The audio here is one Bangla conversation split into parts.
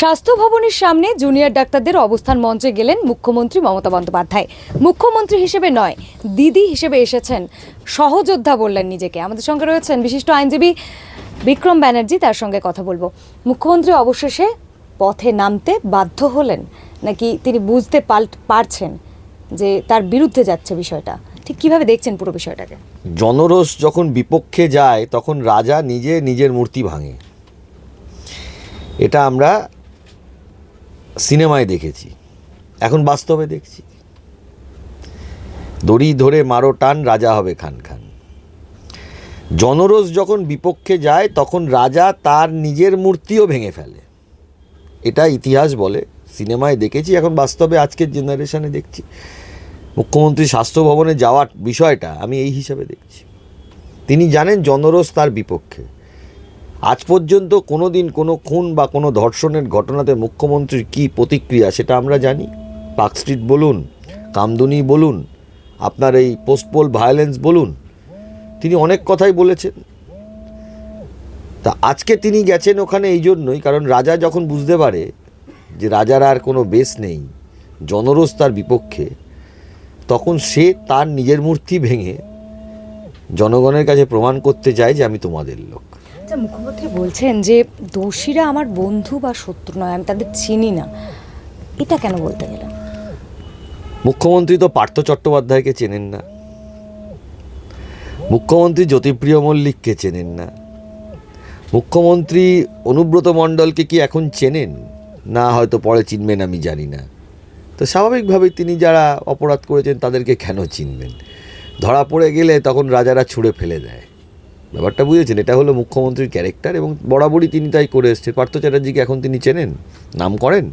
স্বাস্থ্য ভবনের সামনে জুনিয়র ডাক্তারদের অবস্থান মঞ্চে গেলেন মুখ্যমন্ত্রী মমতা বন্দ্যোপাধ্যায়। মুখ্যমন্ত্রী হিসেবে নয়, দিদি হিসেবে এসেছেন। সহযোদ্ধা বললেন নিজেকে। আমাদের সঙ্গে রয়েছেন বিশিষ্ট আইনজীবী বিক্রম ব্যানার্জি, তার সঙ্গে কথা বলব। মুখ্যমন্ত্রী অবশেষে পথে নামতে বাধ্য হলেন। নাকি তিনি বুঝতে পারছেন যে তার বিরুদ্ধে যাচ্ছে বিষয়টা? ঠিক কীভাবে দেখছেন পুরো বিষয়টাকে? জনরোষ যখন বিপক্ষে যায়, তখন রাজা নিজে নিজের মূর্তি ভাঙে। এটা আমরা সিনেমায় দেখেছি। এখন বাস্তবে দেখছি। দড়ি ধরে মারো টান, রাজা হবে খান খান। জনরোষ যখন বিপক্ষে যায়, তখন রাজা তার নিজের মূর্তিও ভেঙে ফেলে। এটা ইতিহাস বলে। সিনেমায় দেখেছি, এখন বাস্তবে আজকের জেনারেশনে দেখছি। মুখ্যমন্ত্রী স্বাস্থ্য ভবনে যাওয়ার বিষয়টা আমি এই হিসাবে দেখছি। তিনি জানেন জনরোষ তার বিপক্ষে। আজ পর্যন্ত কোনো দিন কোনো খুন বা কোনো ধর্ষণের ঘটনাতে মুখ্যমন্ত্রীর কী প্রতিক্রিয়া সেটা আমরা জানি। পার্ক স্ট্রিট বলুন, কামদুনি বলুন, আপনার এই পোস্টপোল ভায়োলেন্স বলুন, তিনি অনেক কথাই বলেছেন। তা আজকে তিনি গেছেন ওখানে এই জন্যই, কারণ রাজা যখন বুঝতে পারে যে রাজার আর কোনো বেশ নেই, জনরোষ তার বিপক্ষে, তখন সে তার নিজের মূর্তি ভেঙে জনগণের কাছে প্রমাণ করতে চায় যে আমি তোমাদের লোক। আচ্ছা মুখ্যমন্ত্রী বলছেন যে দোষীরা আমার বন্ধু বা শত্রু নয়, আমি তাদের চিনি না। এটা কেন বলতে গেলেন? মুখ্যমন্ত্রী তো পার্থ চট্টোপাধ্যায়কে চেনেন না। মুখ্যমন্ত্রী জ্যোতিপ্রিয় মল্লিককে চেনেন না। মুখ্যমন্ত্রী অনুব্রত মণ্ডলকে কি এখন চেনেন? না, হয়তো পরে চিনবেন, আমি জানি না। তো স্বাভাবিকভাবেই তিনি যারা অপরাধ করেছেন, তাদেরকে কেন চিনবেন? ধরা পড়ে গেলে তখন রাজারা ছুঁড়ে ফেলে দেয়। ব্যাপারটা বুঝেছেন এটা হলো মুখ্যমন্ত্রীর ক্যারেক্টার এবং বরাবরই তিনি তাই করে এসছেন। পার্থ চ্যাটার্জিকে এখন তিনি চেনেন? নাম করেন?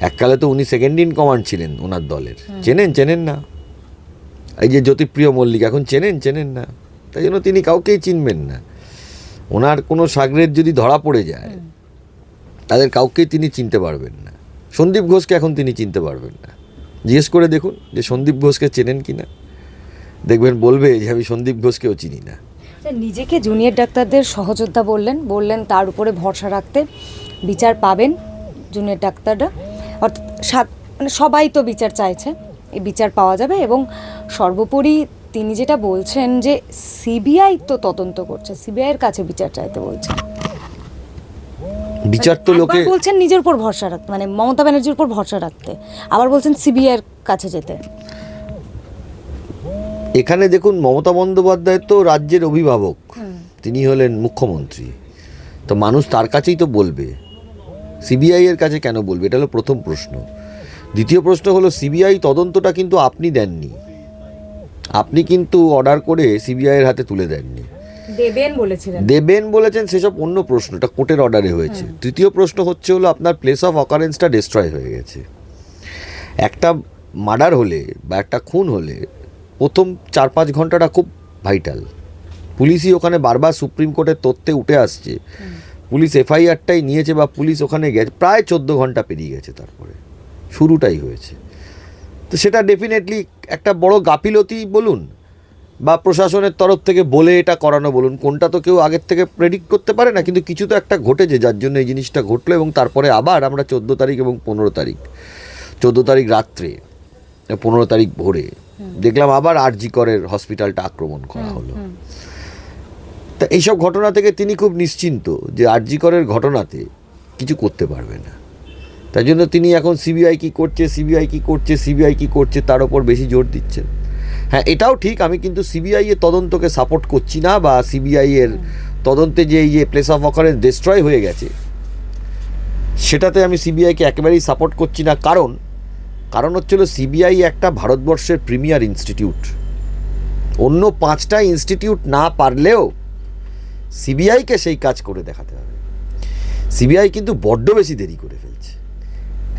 এককালে তো উনি সেকেন্ড ইন কমান্ড ছিলেন ওনার দলের। চেনেন চেনেন না। এই যে জ্যোতিপ্রিয় মল্লিক এখন চেনেন চেনেন না। তাই জন্য তিনি কাউকেই চিনবেন না। ওনার কোনো সাগরের যদি ধরা পড়ে যায় তাদের কাউকেই তিনি চিনতে পারবেন না। সন্দীপ ঘোষকে এখন তিনি চিনতে পারবেন না। জিজ্ঞেস করে দেখুন যে সন্দীপ ঘোষকে চেনেন কি না দেখবেন বলবে যে আমি সন্দীপ ঘোষকেও চিনি না। নিজেকে জুনিয়র ডাক্তারদের সহযোদ্ধা বললেন বললেন তার উপরে ভরসা রাখতে বিচার পাবেন জুনিয়র ডাক্তাররা। অর্থাৎ সাত- মানে সবাই তো বিচার চাইছে এই বিচার পাওয়া যাবে এবং সর্বোপরি তিনি যেটা বলছেন যে সিবিআই তো তদন্ত করছে সিবিআইয়ের কাছে বিচার চাইতে বলছেন। বিচার তো লোকে বলছেন নিজের উপর ভরসা রাখতে মানে মমতা ব্যানার্জির উপর ভরসা রাখতে আবার বলছেন সিবিআইয়ের কাছে যেতে। এখানে দেখুন মমতা বন্দ্যোপাধ্যায় তো রাজ্যের অভিভাবক। তিনি হলেন মুখ্যমন্ত্রী। তো মানুষ তার কাছেই তো বলবে। সিবিআই এর কাছে কেন বলবে? এটা হলো প্রথম প্রশ্ন। দ্বিতীয় প্রশ্ন হলো সিবিআই তদন্তটা কিন্তু আপনি দেননি। আপনি কিন্তু অর্ডার করে সিবিআই এর হাতে তুলে দেননি। দেবেন বলেছিলেন। দেবেন বলেছেন সেসব অন্য প্রশ্ন এটা কোর্টের অর্ডারে হয়েছে। তৃতীয় প্রশ্ন হচ্ছে হলো আপনার প্লেস অফ অকারেন্সটা ডিস্ট্রয় হয়ে গেছে। একটা মার্ডার হলে বা একটা খুন হলে প্রথম চার পাঁচ ঘন্টাটা খুব ভাইটাল পুলিশই ওখানে বারবার সুপ্রিম কোর্টের তথ্যে উঠে আসছে। পুলিশ এফআইআরটাই নিয়েছে বা পুলিশ ওখানে গেছে, প্রায় চোদ্দ ঘণ্টা পেরিয়ে গেছে তারপরে। শুরুটাই হয়েছে। তো সেটা ডেফিনেটলি একটা বড় গাফিলতি বলুন বা প্রশাসনের তরফ থেকে বলে এটা করানো বলুন, কোনটা তো কেউ আগের থেকে প্রেডিক্ট করতে পারে না, কিন্তু কিছু তো একটা ঘটেছে যার জন্য এই জিনিসটা ঘটলো এবং তারপরে আবার আমরা চোদ্দ তারিখ এবং পনেরো তারিখ, চোদ্দ তারিখ রাত্রে, পনেরো তারিখ ভোরে দেখলাম আবার আরজি করের হসপিটালটা আক্রমণ করা হলো। তা এইসব ঘটনা থেকে তিনি খুব নিশ্চিন্ত যে আরজি করের ঘটনাতে কিছু করতে পারবে না। তাই জন্য তিনি এখন সিবিআই কি করছে সিবিআই কি করছে সিবিআই কি করছে তার ওপর বেশি জোর দিচ্ছেন। হ্যাঁ এটাও ঠিক আমি কিন্তু সিবিআই এর তদন্তকে সাপোর্ট করছি না বা সিবিআই এর তদন্তে যে এই যে প্লেস অফ অকারেন্স ডিস্ট্রয় হয়ে গেছে সেটাতে আমি সিবিআইকে একেবারেই সাপোর্ট করছি না। কারণ কারণ হচ্ছিল সিবিআই একটা ভারতবর্ষের প্রিমিয়ার ইনস্টিটিউট। অন্য পাঁচটা ইনস্টিটিউট না পারলেও সিবিআইকে সেই কাজ করে দেখাতে হবে। সিবিআই কিন্তু বড্ড বেশি দেরি করে ফেলছে।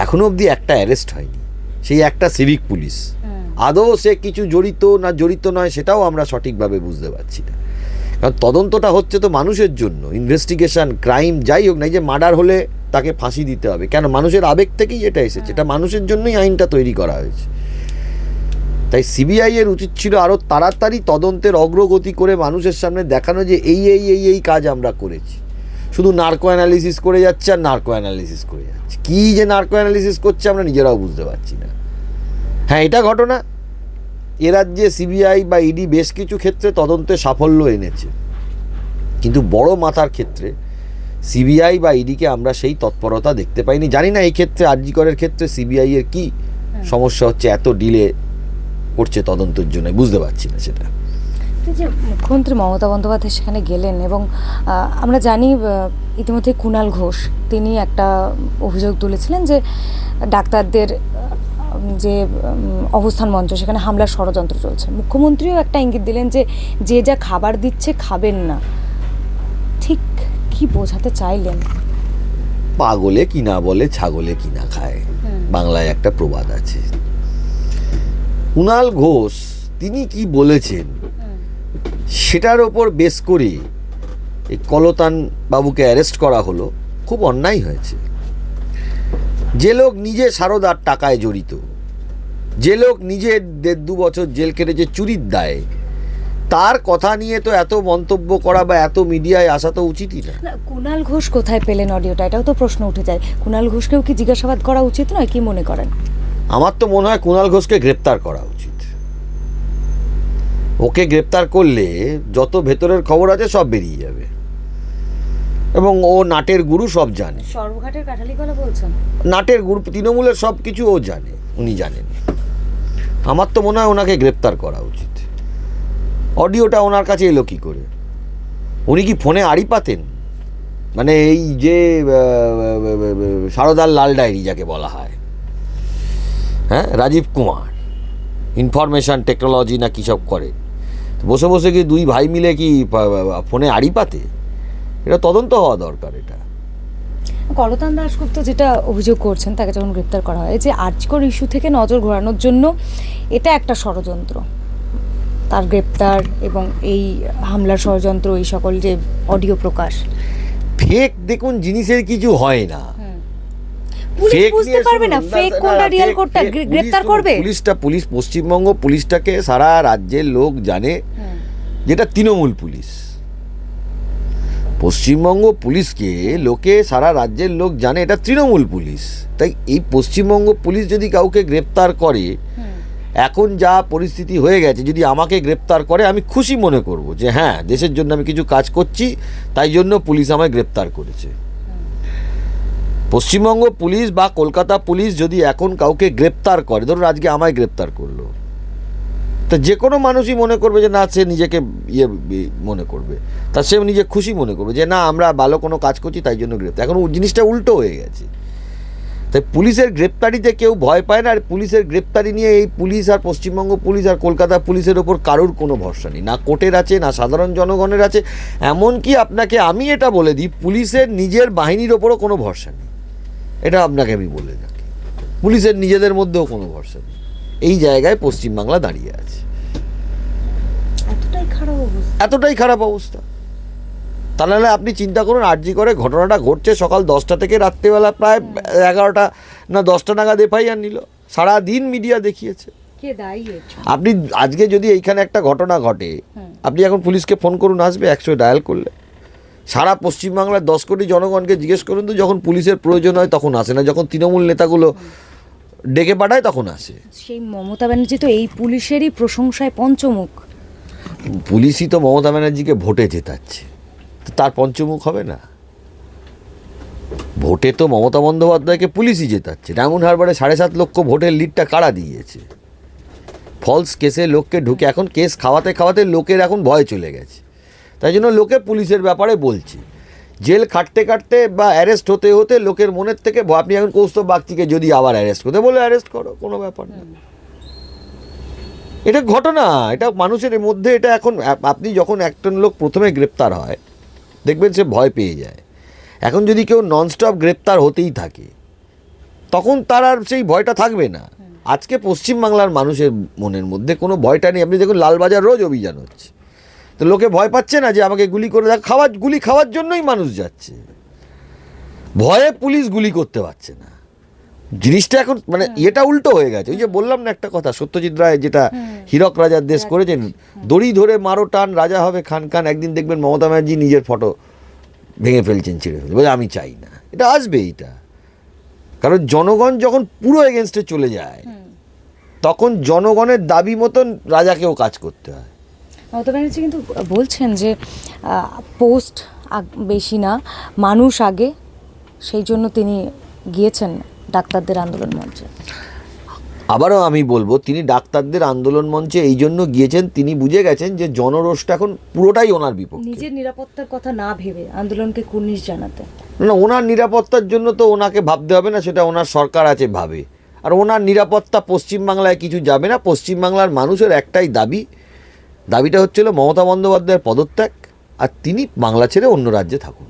এখনও অবধি একটা অ্যারেস্ট হয়নি। সেই একটা সিভিক পুলিশ। আদৌ সে কিছু জড়িত না জড়িত নয় সেটাও আমরা সঠিকভাবে বুঝতে পারছি না। কারণ তদন্তটা হচ্ছে তো মানুষের জন্য। ইনভেস্টিগেশন ক্রাইম যাই হোক না যে মার্ডার হলে তাকে ফাঁসি দিতে হবে। কেন? মানুষের আবেগ থেকেই এটা এসেছে। এটা মানুষের জন্যই আইনটা তৈরি করা হয়েছে। তাই সিবিআই এর উচিত ছিল আরও তাড়াতাড়ি তদন্তের অগ্রগতি করে মানুষের সামনে দেখানো যে এই এই এই এই কাজ আমরা করেছি। শুধু নার্কো অ্যানালিসিস করে যাচ্ছে আর নার্কো অ্যানালিসিস করে যাচ্ছে। কী যে নার্কো অ্যানালিসিস করছে আমরা নিজেরাও বুঝতে পারছি না। হ্যাঁ এটা ঘটনা। এ রাজ্যে সিবিআই বা ইডি বেশ কিছু ক্ষেত্রে তদন্তে সাফল্য এনেছে। কিন্তু বড় মাথার ক্ষেত্রে সিবিআই বা ইডিকে আমরা সেই তৎপরতা দেখতে পাইনি। জানি না এই ক্ষেত্রে আরজিকরের ক্ষেত্রে সিবিআই এর কি সমস্যা হচ্ছে এত ডিলে করছে তদন্তের জন্য বুঝতে পারছি না সেটা। যে মুখ্যমন্ত্রী মমতা বন্দ্যোপাধ্যায় সেখানে গেলেন এবং আমরা জানি ইতিমধ্যে কুণাল ঘোষ তিনি একটা অভিযোগ তুলেছিলেন যে ডাক্তারদের যে অবস্থান মঞ্চ সেখানে হামলার ষড়যন্ত্র চলছে। মুখ্যমন্ত্রীও একটা ইঙ্গিত দিলেন যে যে যা খাবার দিচ্ছে খাবেন না। কি বোঝাতে চাইলেন? পাগলে কি না বলে ছাগলে কি না খায়। বাংলায় একটা প্রবাদ আছে। কুণাল ঘোষ তিনি কি বলেছেন? সেটার ওপর বেস করে এই কলতান বাবুকে অ্যারেস্ট করা হলো। খুব অন্যায় হয়েছে। যে লোক নিজে সারদার টাকায় জড়িত যে লোক নিজে দেড় দু বছর জেল কেটেছে চুরির দায়ে তার কথা নিয়ে তো এত মন্তব্য করা বা এত মিডিয়ায় আসা তো উচিতই না। কুণাল ঘোষ কোথায় পেলেন অডিওটা? এটাও তো প্রশ্ন উঠে যায়। কুণাল ঘোষকেও কি জিজ্ঞাসাবাদ করা উচিত নয়? কি মনে করেন? আমার তো মনে হয় কুণাল ঘোষকে গ্রেপ্তার করা উচিত। ওকে গ্রেপ্তার করলে যত ভেতরের খবর আছে সব বেরিয়ে যাবে। এবং ও নাটের গুরু সব জানে। সর্বঘাটের কাঠালি গলা বলছেন? নাটের গুরু তৃণমূলের সব কিছু ও জানে উনি জানেন। আমার তো মনে হয় ওনাকে গ্রেপ্তার করা উচিত। অডিওটা ওনার কাছে এলো কী করে? উনি কি ফোনে আড়ি পাতেন? মানে এই যে সারদার লাল ডায়েরি যাকে বলা হয়। হ্যাঁ রাজীব কুমার। ইনফরমেশন টেকনোলজি না কী সব করে। বসে বসে কি দুই ভাই মিলে কি ফোনে আড়ি পাতে? এটা তদন্ত হওয়া দরকার এটা। কলতান দাশগুপ্ত যেটা অভিযোগ করছেন, তাকে যখন গ্রেপ্তার করা হয়, যে আর্যকর ইস্যু থেকে নজর ঘোরানোর জন্য এটা একটা ষড়যন্ত্র। তার গ্রেপ্তার এবং এই হামলার ষড়যন্ত্র এই সকল যে অডিও প্রকাশ। ফেক দেখুন জিনিসের কিছু হয় না। পুলিশ বুঝতে পারবে না ফেক কোনটা রিয়েল কোনটা fake গ্রে- পুলিশ গ্রেপ্তার করবে? পুলিশটা পুলিশ পশ্চিমবঙ্গ পুলিশটাকে সারা রাজ্যের লোক জানে যেটা তৃণমূল পুলিশ। পশ্চিমবঙ্গ পুলিশকে লোকে সারা রাজ্যের লোক জানে এটা তৃণমূল পুলিশ। তাই এই পশ্চিমবঙ্গ পুলিশ যদি কাউকে গ্রেপ্তার করে এখন যা পরিস্থিতি হয়ে গেছে, যদি আমাকে গ্রেপ্তার করে, আমি খুশি মনে করব যে হ্যাঁ দেশের জন্য আমি কিছু কাজ করছি, তাই জন্য পুলিশ আমায় গ্রেপ্তার করেছে। পশ্চিমবঙ্গ পুলিশ বা কলকাতা পুলিশ যদি এখন কাউকে গ্রেপ্তার করে, ধরুন আজকে আমায় গ্রেপ্তার করল, তা যে কোনো মানুষই মনে করবে যে না, সে নিজেকে ইয়ে মনে করবে। তা সে নিজে খুশি মনে করবে যে না, আমরা ভালো কোনো কাজ করছি, তাই জন্য গ্রেপ্তার। এখন জিনিসটা উল্টো হয়ে গেছে। তাই পুলিশের গ্রেপ্তারিতে কেউ ভয় পায় না আর পুলিশের গ্রেপ্তারি নিয়ে এই পুলিশ আর পশ্চিমবঙ্গ পুলিশ আর কলকাতা পুলিশের ওপর কারোর কোনো ভরসা নেই। না কোর্টের আছে না সাধারণ জনগণের আছে। এমনকি আপনাকে আমি এটা বলে দিই পুলিশের নিজের বাহিনীর ওপরও কোনো ভরসা নেই। এটা আপনাকে আমি বলে থাকি। পুলিশের নিজেদের মধ্যেও কোনো ভরসা নেই। এই জায়গায় পশ্চিমবাংলা দাঁড়িয়ে আছে। এতটাই খারাপ অবস্থা। এতটাই খারাপ অবস্থা। তা নাহলে আপনি চিন্তা করুন আরজি করে ঘটনাটা ঘটছে সকাল দশটা থেকে রাত্রিবেলা প্রায় এগারোটা না দশটা নাগাদ এফআইআর নিল। সারাদিন মিডিয়া দেখিয়েছে। আপনি আজকে যদি এইখানে একটা ঘটনা ঘটে আপনি এখন পুলিশকে ফোন করুন আসবে একশো ডায়াল করলে। সারা পশ্চিমবাংলার দশ কোটি জনগণকে জিজ্ঞেস করুন তো যখন পুলিশের প্রয়োজন হয় তখন আসে না যখন তৃণমূল নেতাগুলো ডেকে পাঠায় তখন আসে। সেই মমতা ব্যানার্জি তো এই পুলিশেরই প্রশংসায় পঞ্চমুখ। পুলিশই তো মমতা ব্যানার্জিকে ভোটে জেতাচ্ছে। তার পঞ্চমুখ হবে না। ভোটে তো মমতা বন্দ্যোপাধ্যায়কে পুলিশই জেতাচ্ছে। ডায়মন্ড হারবারে সাড়ে সাত লক্ষ ভোটের লিডটা কারা দিয়েছে? ফলস কেসে লোককে ঢুকে এখন কেস খাওয়াতে খাওয়াতে লোকের এখন ভয় চলে গেছে। তাই জন্য লোকে পুলিশের ব্যাপারে বলছে। জেল খাটতে কাটতে বা অ্যারেস্ট হতে হতে লোকের মনের থেকে আপনি এখন কৌস্তব বাগচিকে যদি আবার অ্যারেস্ট করতে বলে অ্যারেস্ট করো, কোনো ব্যাপার না। এটা ঘটনা, এটা মানুষের মধ্যে এটা এখন আপনি যখন একজন লোক প্রথমে গ্রেপ্তার হয় দেখবেন সে ভয় পেয়ে যায়। এখন যদি কেউ ননস্টপ গ্রেপ্তার হতেই থাকে, তখন তার আর সেই ভয়টা থাকবে না। আজকে পশ্চিমবাংলার মানুষের মনের মধ্যে কোনো ভয়টা নেই। আপনি দেখুন, লালবাজার রোজ অভিযান হচ্ছে। তো লোকে ভয় পাচ্ছে না যে আমাকে গুলি করে দেখ, খাওয়ার, গুলি খাওয়ার জন্যই মানুষ যাচ্ছে। ভয়ে পুলিশ গুলি করতে পারছে না। জিনিসটা এখন মানে এটা উল্টো হয়ে গেছে। ওই যে বললাম না একটা কথা সত্যজিৎ রায় যেটা হীরক রাজার দেশ করেছেন দড়ি ধরে মারো টান রাজা হবে খান খান একদিন দেখবেন মমতা ব্যানার্জি নিজের ফটো ভেঙে ফেলছেন ছিঁড়ে ফেলছেন। বলে আমি চাই না। এটা আসবে এটা। কারণ জনগণ যখন পুরো এগেনস্টে চলে যায় তখন জনগণের দাবি মতন রাজাকেও কাজ করতে হয়। মমতা ব্যানার্জি কিন্তু বলছেন যে পোস্ট বেশি না মানুষ আগে সেই জন্য তিনি গিয়েছেন। ডাক্তারদের আন্দোলন মঞ্চে। আবারও আমি বলব তিনি ডাক্তারদের আন্দোলন মঞ্চে এই জন্য গিয়েছেন তিনি বুঝে গেছেন যে জনরোষটা এখন পুরোটাই ওনার বিপক্ষে। নিজের নিরাপত্তার কথা না ভেবে আন্দোলনকে কুর্নিশ জানাতে। না ওনার নিরাপত্তার জন্য তো ওনাকে ভাবতে হবে না সেটা ওনার সরকার আছে ভাবে। আর ওনার নিরাপত্তা পশ্চিমবাংলায় কিছু যাবে না পশ্চিমবাংলার মানুষের একটাই দাবি দাবিটা হচ্ছিল মমতা বন্দ্যোপাধ্যায়ের পদত্যাগ আর তিনি বাংলা ছেড়ে অন্য রাজ্যে থাকুন।